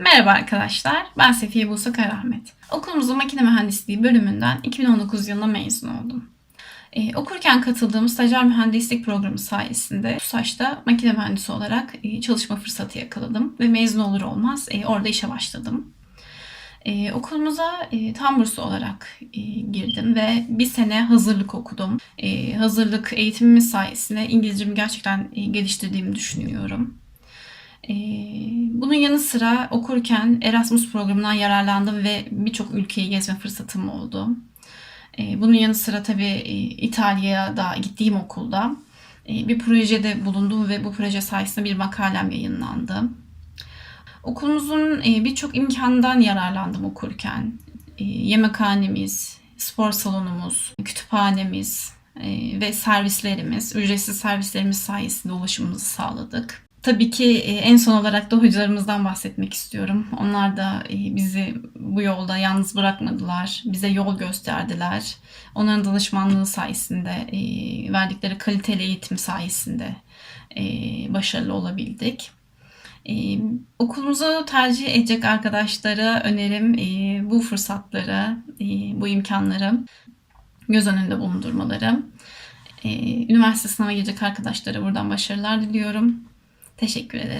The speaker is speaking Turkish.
Merhaba arkadaşlar, ben Sefiye Buse Karahmet. Okulumuzun makine mühendisliği bölümünden 2019 yılında mezun oldum. Ee, okurken katıldığım stajyer mühendislik programı sayesinde TUSAŞ'ta makine mühendisi olarak e, çalışma fırsatı yakaladım ve mezun olur olmaz e, orada işe başladım. Ee, okulumuza e, tam burslu olarak e, girdim ve bir sene hazırlık okudum. E, hazırlık eğitimimiz sayesinde İngilizcemi gerçekten e, geliştirdiğimi düşünüyorum. Ee, Bunun yanı sıra okurken Erasmus programından yararlandım ve birçok ülkeyi gezme fırsatım oldu. Ee, Bunun yanı sıra tabii e, İtalya'ya da gittiğim okulda e, bir projede bulundum ve bu proje sayesinde bir makalem yayınlandı. Okulumuzun e, birçok imkandan yararlandım okurken. Yemekhanemiz, spor salonumuz, kütüphanemiz ve servislerimiz, ücretsiz servislerimiz sayesinde ulaşımımızı sağladık. Tabii ki e, en son olarak da hocalarımızdan bahsetmek istiyorum. Onlar da e, bizi bu yolda yalnız bırakmadılar. Bize yol gösterdiler. Onların danışmanlığı sayesinde, e, verdikleri kaliteli eğitim sayesinde başarılı olabildik. Okulumuzu tercih edecek arkadaşlara önerim bu fırsatları, bu imkanları göz önünde bulundurmaları. Üniversite sınavına girecek arkadaşlara buradan başarılar diliyorum. Teşekkür ederim.